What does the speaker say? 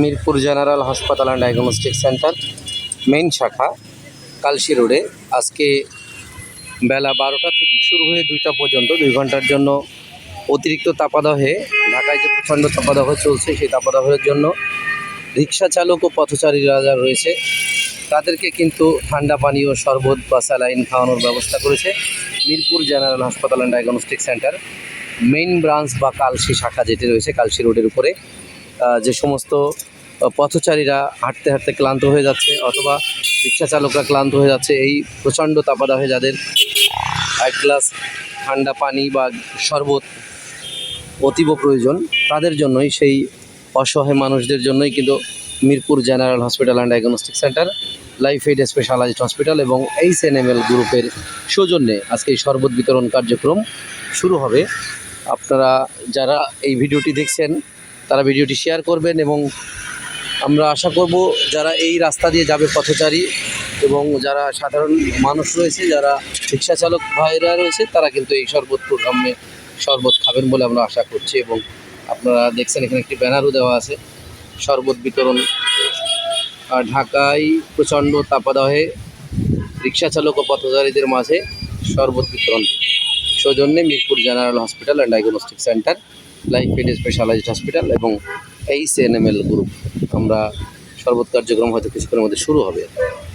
Mirpur general হাসপাতাল and diagnostic centre, main শাখা, কালশি রোডে। আজকে বেলা বারোটা থেকে শুরু হয়ে দুইটা পর্যন্ত, দুই ঘণ্টার জন্য অতিরিক্ত তাপাদহে, ঢাকায় যে প্রচণ্ড তাপাদহ চলছে, সেই তাপাদহের জন্য রিক্সা চালক ও পথচারীরা যারা রয়েছে। তাদেরকে কিন্তু ঠান্ডা পানীয় শরবত বা স্যালাইন খাওয়ানোর ব্যবস্থা করেছে মিরপুর জেনারেল হাসপাতাল and diagnostic centre. Main branch বা কালশি শাখা যেটি রয়েছে, কালশি রোডের উপরে। যে সমস্ত পথচারীরা হাঁটতে হাঁটতে ক্লান্ত হয়ে যাচ্ছে অথবা রিক্সা চালকরা ক্লান্ত হয়ে যাচ্ছে, এই প্রচণ্ড তাপাদাহে যাদের এক গ্লাস ঠান্ডা পানি বা শরবত অতীব প্রয়োজন, তাদের জন্যই সেই অসহায় মানুষদের জন্যই কিন্তু Mirpur general hospital and diagnostic centre, life aid specialised hospital এবং এইচ এন এম এল গ্রুপের সৌজন্যে আজকে এই শরবত বিতরণ কার্যক্রম শুরু হবে। আপনারা যারা এই ভিডিওটি দেখছেন তারা ভিডিওটি শেয়ার করবেন এবং আমরা আশা করব যারা এই রাস্তা দিয়ে যাবে পথচারী এবং যারা সাধারণ মানুষ রয়েছে, যারা রিক্সা চালক ভাইরা রয়েছে, তারা কিন্তু এই শরবত প্রোগ্রামে শরবত খাবেন বলে আমরা আশা করছি এবং আপনারা দেখছেন এখানে একটি ব্যানারও দেওয়া আছে, শরবত বিতরণ। ঢাকায় প্রচণ্ড তাপাদহে রিক্সা চালক ও পথচারীদের মাঝে শরবত বিতরণ। সৌজন্যে Mirpur general hospital and diagnostic centre life aid specialised hospital এবং H N M L group আমরা শরবত কার্যক্রম হয়তো কিছুক্ষণের মধ্যে শুরু হবে।